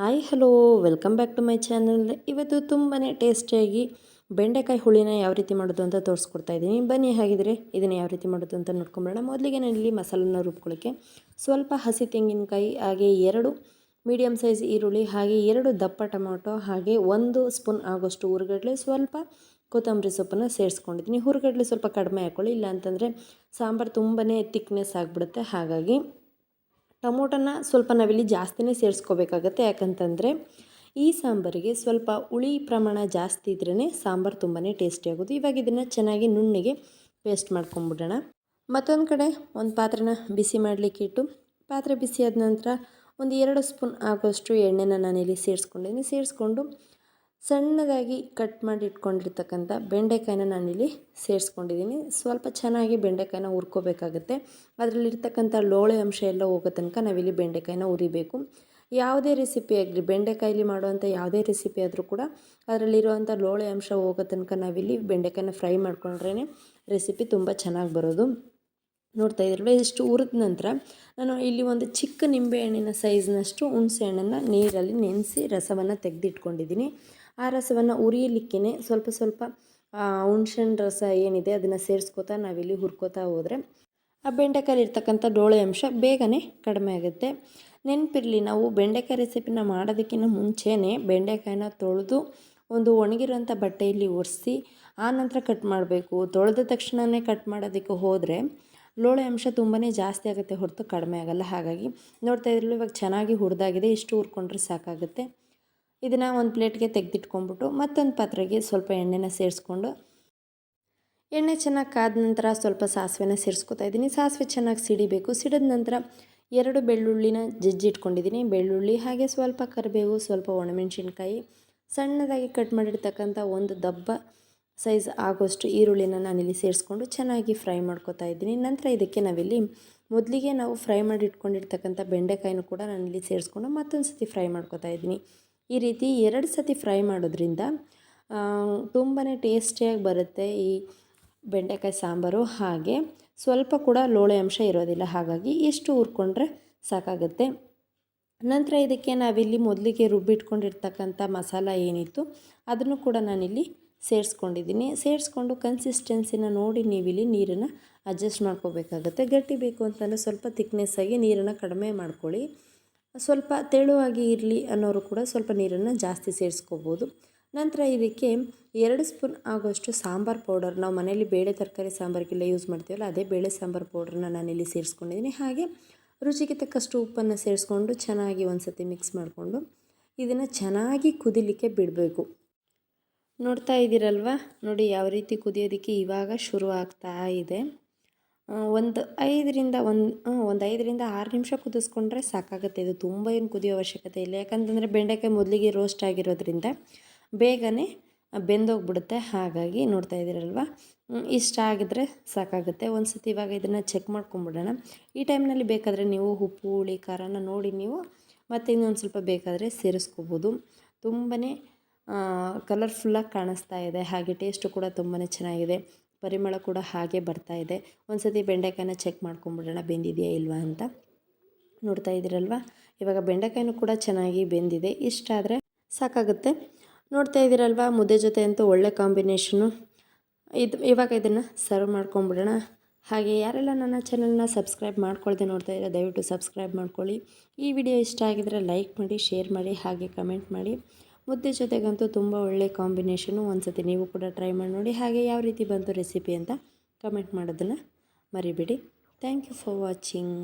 Hi, hello, welcome back to my channel. ಇವತ್ತು ತುಂಬಾ ಟೇಸ್ಟಿಯಾಗಿ ಬೆಂಡೆಕಾಯಿ ಹುಳಿನ ಯಾವ ರೀತಿ ಮಾಡೋದು ಅಂತ ತೋರಿಸ್ಕೊಡ್ತಾ ಇದ್ದೀನಿ. ಬನ್ನಿ, ಹಾಗಿದ್ರೆ ಇದನ್ನು ಯಾವ ರೀತಿ ಮಾಡೋದು ಅಂತ ನೋಡ್ಕೊಂಬಿಡೋಣ ಮೊದಲಿಗೆ ನಾನು ಇಲ್ಲಿ ಮಸಾಲನ್ನ ರುಬ್ಕೊಳ್ಳೋಕ್ಕೆ ಸ್ವಲ್ಪ ಹಸಿ ತೆಂಗಿನಕಾಯಿ, ಹಾಗೆ ಎರಡು ಮೀಡಿಯಮ್ ಸೈಜ್ ಈರುಳ್ಳಿ, ಹಾಗೆ ಎರಡು ದಪ್ಪ ಟೊಮೊಟೊ, ಹಾಗೆ ಒಂದು ಸ್ಪೂನ್ ಆಗೋಷ್ಟು ಹುರುಗಡ್ಲೆ, ಸ್ವಲ್ಪ ಕೊತ್ತಂಬರಿ ಸೊಪ್ಪನ್ನು ಸೇರಿಸ್ಕೊಂಡಿದ್ದೀನಿ. ಹುರುಗಡ್ಲೆ ಸ್ವಲ್ಪ ಕಡಿಮೆ ಹಾಕ್ಕೊಳ್ಳಿ ಇಲ್ಲ ಅಂತಂದರೆ ಸಾಂಬಾರು ತುಂಬಾ ತಿಕ್ನೆಸ್ ಆಗಿಬಿಡುತ್ತೆ. ಹಾಗಾಗಿ ಟೊಮೊಟೊನ ಸ್ವಲ್ಪ ನಾವಿಲ್ಲಿ ಜಾಸ್ತಿನೇ ಸೇರಿಸ್ಕೋಬೇಕಾಗತ್ತೆ. ಯಾಕಂತಂದರೆ ಈ ಸಾಂಬಾರಿಗೆ ಸ್ವಲ್ಪ ಹುಳಿ ಪ್ರಮಾಣ ಜಾಸ್ತಿ ಇದ್ರೇ ಸಾಂಬಾರು ತುಂಬಾ ಟೇಸ್ಟಿ ಆಗೋದು. ಇವಾಗ ಇದನ್ನು ಚೆನ್ನಾಗಿ ನುಣ್ಣಿಗೆ ಪೇಸ್ಟ್ ಮಾಡ್ಕೊಂಬಿಡೋಣ. ಮತ್ತೊಂದು ಕಡೆ ಒಂದು ಪಾತ್ರೆನ ಬಿಸಿ ಮಾಡಲಿಕ್ಕೆ ಇಟ್ಟು, ಪಾತ್ರೆ ಬಿಸಿ ಆದ ನಂತರ ಒಂದು ಎರಡು ಸ್ಪೂನ್ ಆಗೋಷ್ಟು ಎಣ್ಣೆನ ನಾನಿಲ್ಲಿ ಸೇರಿಸ್ಕೊಂಡಿದ್ದೀನಿ. ಸೇರಿಸ್ಕೊಂಡು ಸಣ್ಣದಾಗಿ ಕಟ್ ಮಾಡಿ ಇಟ್ಕೊಂಡಿರ್ತಕ್ಕಂಥ ಬೆಂಡೆಕಾಯಿನ ನಾನಿಲ್ಲಿ ಸೇರಿಸ್ಕೊಂಡಿದ್ದೀನಿ. ಸ್ವಲ್ಪ ಚೆನ್ನಾಗಿ ಬೆಂಡೆಕಾಯಿನ ಹುರ್ಕೋಬೇಕಾಗುತ್ತೆ. ಅದರಲ್ಲಿರ್ತಕ್ಕಂಥ ಲೋಳೆ ಅಂಶ ಎಲ್ಲ ಹೋಗೋ ತನಕ ನಾವಿಲ್ಲಿ ಬೆಂಡೆಕಾಯಿನ ಉರಿಬೇಕು ಯಾವುದೇ ರೆಸಿಪಿ ಆಗಲಿ ಬೆಂಡೆಕಾಯಲ್ಲಿ ಮಾಡುವಂಥ ಯಾವುದೇ ರೆಸಿಪಿ ಆದರೂ ಕೂಡ ಅದರಲ್ಲಿರುವಂಥ ಲೋಳೆ ಅಂಶ ಹೋಗೋ ತನಕ ನಾವಿಲ್ಲಿ ಬೆಂಡೆಕಾಯಿನ ಫ್ರೈ ಮಾಡ್ಕೊಂಡ್ರೇ ರೆಸಿಪಿ ತುಂಬ ಚೆನ್ನಾಗಿ ಬರೋದು. ನೋಡ್ತಾ ಇದ್ರಲ್ಲ ಇಷ್ಟು ಹುರಿದ ನಂತರ ನಾನು ಇಲ್ಲಿ ಒಂದು ಚಿಕ್ಕ ನಿಂಬೆ ಹಣ್ಣಿನ ಸೈಜ್ನಷ್ಟು ಹುಣಸೆ ಹಣ್ಣನ್ನು ನೀರಲ್ಲಿ ನೆನೆಸಿ ರಸವನ್ನು ತೆಗೆದಿಟ್ಕೊಂಡಿದ್ದೀನಿ. ಆ ರಸವನ್ನು ಉರಿಯಲಿಕ್ಕೇ ಸ್ವಲ್ಪ ಸ್ವಲ್ಪ ಹುಣ್ಸೆಹಣ್ಣು ರಸ ಏನಿದೆ ಅದನ್ನು ಸೇರಿಸ್ಕೋತಾ ನಾವಿಲ್ಲಿ ಹುರ್ಕೋತಾ ಹೋದರೆ ಆ ಬೆಂಡೆಕಾಯಿ ಇರ್ತಕ್ಕಂಥ ಡೋಳೆ ಅಂಶ ಬೇಗನೆ ಕಡಿಮೆ ಆಗುತ್ತೆ. ನೆನಪಿರಲಿ, ನಾವು ಬೆಂಡೆಕಾಯಿ ರೆಸಿಪಿನ ಮಾಡೋದಕ್ಕಿಂತ ಮುಂಚೆನೇ ಬೆಂಡೆಕಾಯಿನ ತೊಳೆದು ಒಂದು ಒಣಗಿರೋಂಥ ಬಟ್ಟೆಯಲ್ಲಿ ಒರೆಸಿ ಆನಂತರ ನಂತರ ಕಟ್ ಮಾಡಬೇಕು. ತೊಳೆದ ತಕ್ಷಣವೇ ಕಟ್ ಮಾಡೋದಕ್ಕೆ ಹೋದರೆ ಲೋಳೆ ಅಂಶ ತುಂಬಾ ಜಾಸ್ತಿ ಆಗುತ್ತೆ ಹೊರತು ಕಡಿಮೆ ಆಗಲ್ಲ. ಹಾಗಾಗಿ ನೋಡ್ತಾ ಇದ್ರಲ್ಲೂ ಇವಾಗ ಚೆನ್ನಾಗಿ ಹುರಿದಾಗಿದೆ. ಇಷ್ಟು ಹುರ್ಕೊಂಡ್ರೆ ಸಾಕಾಗುತ್ತೆ. ಇದನ್ನು ಒಂದು ಪ್ಲೇಟ್ಗೆ ತೆಗೆದಿಟ್ಕೊಂಡ್ಬಿಟ್ಟು ಮತ್ತೊಂದು ಪಾತ್ರೆಗೆ ಸ್ವಲ್ಪ ಎಣ್ಣೆನ ಸೇರಿಸ್ಕೊಂಡು, ಎಣ್ಣೆ ಚೆನ್ನಾಗಿ ಕಾದ ನಂತರ ಸ್ವಲ್ಪ ಸಾಸಿವೆನ ಸೇರಿಸ್ಕೊತಾ ಇದ್ದೀನಿ. ಸಾಸಿವೆ ಚೆನ್ನಾಗಿ ಸಿಡಿಬೇಕು. ಸಿಡಿದ ನಂತರ ಎರಡು ಬೆಳ್ಳುಳ್ಳಿನ ಜಜ್ಜಿಟ್ಕೊಂಡಿದ್ದೀನಿ ಬೆಳ್ಳುಳ್ಳಿ ಹಾಗೆ ಸ್ವಲ್ಪ ಕರಿಬೇವು, ಸ್ವಲ್ಪ ಒಣಮೆಣಸಿನ್ಕಾಯಿ, ಸಣ್ಣದಾಗಿ ಕಟ್ ಮಾಡಿರ್ತಕ್ಕಂಥ ಒಂದು ದಬ್ಬ ಸೈಜ್ ಆಗೋಷ್ಟು ಈರುಳ್ಳಿನ ನಾನಿಲ್ಲಿ ಸೇರಿಸ್ಕೊಂಡು ಚೆನ್ನಾಗಿ ಫ್ರೈ ಮಾಡ್ಕೊತಾ ಇದ್ದೀನಿ. ನಂತರ ಇದಕ್ಕೆ ನಾವಿಲ್ಲಿ ಮೊದಲಿಗೆ ನಾವು ಫ್ರೈ ಮಾಡಿ ಇಟ್ಕೊಂಡಿರ್ತಕ್ಕಂಥ ಬೆಂಡೆಕಾಯಿನೂ ಕೂಡ ನಾನಿಲ್ಲಿ ಸೇರಿಸ್ಕೊಂಡು ಮತ್ತೊಂದು ಸತಿ ಫ್ರೈ ಮಾಡ್ಕೋತಾ ಇದ್ದೀನಿ. ಈ ರೀತಿ ಎರಡು ಸತಿ ಫ್ರೈ ಮಾಡೋದ್ರಿಂದ ತುಂಬಾ ಟೇಸ್ಟಿಯಾಗಿ ಬರುತ್ತೆ ಈ ಬೆಂಡೆಕಾಯಿ ಸಾಂಬಾರು. ಹಾಗೆ ಸ್ವಲ್ಪ ಕೂಡ ಲೋಳೆ ಅಂಶ ಇರೋದಿಲ್ಲ. ಹಾಗಾಗಿ ಇಷ್ಟು ಹುರ್ಕೊಂಡ್ರೆ ಸಾಕಾಗುತ್ತೆ. ನಂತರ ಇದಕ್ಕೆ ನಾವಿಲ್ಲಿ ಮೊದಲಿಗೆ ರುಬ್ಬಿಟ್ಕೊಂಡಿರ್ತಕ್ಕಂಥ ಮಸಾಲ ಏನಿತ್ತು, ಅದನ್ನು ಕೂಡ ನಾನಿಲ್ಲಿ ಸೇರಿಸ್ಕೊಂಡಿದ್ದೀನಿ. ಸೇರಿಸ್ಕೊಂಡು ಕನ್ಸಿಸ್ಟೆನ್ಸಿನ ನೋಡಿ ನೀವಿಲ್ಲಿ ನೀರನ್ನು ಅಡ್ಜಸ್ಟ್ ಮಾಡ್ಕೋಬೇಕಾಗುತ್ತೆ. ಗಟ್ಟಿ ಬೇಕು ಅಂತಂದರೆ ಸ್ವಲ್ಪ ತಿಕ್ನೆಸ್ಸಾಗಿ ನೀರನ್ನು ಕಡಿಮೆ ಮಾಡ್ಕೊಳ್ಳಿ. ಸ್ವಲ್ಪ ತೆಳುವಾಗಿ ಇರಲಿ ಅನ್ನೋರು ಕೂಡ ಸ್ವಲ್ಪ ನೀರನ್ನು ಜಾಸ್ತಿ ಸೇರಿಸ್ಕೋಬೋದು. ನಂತರ ಇದಕ್ಕೆ ಎರಡು ಸ್ಪೂನ್ ಆಗೋಷ್ಟು ಸಾಂಬಾರು ಪೌಡರ್, ನಾವು ಮನೇಲಿ ಬೇಳೆ ತರಕಾರಿ ಸಾಂಬಾರಿಗೆಲ್ಲ ಯೂಸ್ ಮಾಡ್ತೀವಲ್ಲ, ಅದೇ ಬೇಳೆ ಸಾಂಬಾರು ಪೌಡ್ರನ್ನ ನಾನಿಲ್ಲಿ ಸೇರಿಸ್ಕೊಂಡಿದ್ದೀನಿ. ಹಾಗೆ ರುಚಿಗೆ ತಕ್ಕಷ್ಟು ಉಪ್ಪನ್ನು ಸೇರಿಸ್ಕೊಂಡು ಚೆನ್ನಾಗಿ ಒಂದು ಸತಿ ಮಿಕ್ಸ್ ಮಾಡಿಕೊಂಡು ಇದನ್ನು ಚೆನ್ನಾಗಿ ಕುದಿಲಿಕ್ಕೆ ಬಿಡಬೇಕು. ನೋಡ್ತಾ ಇದ್ದೀರಲ್ವ? ನೋಡಿ ಯಾವ ರೀತಿ ಕುದಿಯೋದಕ್ಕೆ ಇವಾಗ ಶುರು ಆಗ್ತಾ ಇದೆ. ಒಂದು ಐದರಿಂದ ಒಂದು ಒಂದು ಐದರಿಂದ ಆರು ನಿಮಿಷ ಕುದಿಸ್ಕೊಂಡ್ರೆ ಸಾಕಾಗುತ್ತೆ. ಇದು ತುಂಬ ಏನು ಕುದಿಯೋ ಅವಶ್ಯಕತೆ ಇಲ್ಲ. ಯಾಕಂತಂದರೆ ಬೆಂಡೆಕಾಯಿ ಮೊದಲಿಗೆ ರೋಸ್ಟ್ ಆಗಿರೋದ್ರಿಂದ ಬೇಗನೆ ಬೆಂದೋಗ್ಬಿಡುತ್ತೆ. ಹಾಗಾಗಿ ನೋಡ್ತಾ ಇದ್ದೀರಲ್ವ? ಇಷ್ಟ ಆಗಿದ್ರೆ ಸಾಕಾಗುತ್ತೆ. ಒಂದು ಸತಿ ಇವಾಗ ಇದನ್ನು ಚೆಕ್ ಮಾಡ್ಕೊಂಬಿಡೋಣ ಈ ಟೈಮ್ನಲ್ಲಿ ಬೇಕಾದರೆ ನೀವು ಉಪ್ಪು, ಹುಳಿ, ಖಾರನ ನೋಡಿ ನೀವು ಮತ್ತು ಇನ್ನೊಂದು ಸ್ವಲ್ಪ ಬೇಕಾದರೆ ಸೇರಿಸ್ಕೋಬೋದು. ತುಂಬಾ ಕಲರ್ಫುಲ್ಲಾಗಿ ಕಾಣಿಸ್ತಾ ಇದೆ. ಹಾಗೆ ಟೇಸ್ಟು ಕೂಡ ತುಂಬಾ ಚೆನ್ನಾಗಿದೆ. ಪರಿಮಳ ಕೂಡ ಹಾಗೆ ಬರ್ತಾ ಇದೆ. ಒಂದು ಸತಿ ಬೆಂಡೆಕಾಯಿನ ಚೆಕ್ ಮಾಡ್ಕೊಂಬಿಡೋಣ, ಬೆಂದಿದೆಯಾ ಇಲ್ವಾ ಅಂತ. ನೋಡ್ತಾ ಇದ್ದೀರಲ್ವಾ? ಇವಾಗ ಬೆಂಡೆಕಾಯಿನೂ ಕೂಡ ಚೆನ್ನಾಗಿ ಬೆಂದಿದೆ. ಇಷ್ಟಾದರೆ ಸಾಕಾಗುತ್ತೆ. ನೋಡ್ತಾ ಇದ್ದೀರಲ್ವ? ಮುದ್ದೆ ಜೊತೆ ಅಂತೂ ಒಳ್ಳೆ ಕಾಂಬಿನೇಷನು ಇದು, ಇವಾಗ ಇದನ್ನು ಸರ್ವ್ ಮಾಡ್ಕೊಂಬಿಡೋಣ. ಹಾಗೆ ಯಾರೆಲ್ಲ ನನ್ನ ಚಾನಲ್ನ ಸಬ್ಸ್ಕ್ರೈಬ್ ಮಾಡ್ಕೊಳ್ದೆ ನೋಡ್ತಾ ಇದ್ದಾರೆ ದಯವಿಟ್ಟು ಸಬ್ಸ್ಕ್ರೈಬ್ ಮಾಡ್ಕೊಳ್ಳಿ. ಈ ವಿಡಿಯೋ ಇಷ್ಟ ಆಗಿದರೆ ಲೈಕ್ ಮಾಡಿ ಶೇರ್ ಮಾಡಿ, ಹಾಗೆ ಕಮೆಂಟ್ ಮಾಡಿ. ಮುದ್ದೆ ಜೊತೆಗಂತೂ ತುಂಬ ಒಳ್ಳೆ ಕಾಂಬಿನೇಷನು ಒಂದ್ಸತಿ ನೀವು ಕೂಡ ಟ್ರೈ ಮಾಡಿ ನೋಡಿ ಹಾಗೆ ಯಾವ ರೀತಿ ಬಂತು ರೆಸಿಪಿ ಅಂತ ಕಮೆಂಟ್ ಮಾಡೋದನ್ನು ಮರಿಬೇಡಿ. Thank you for watching.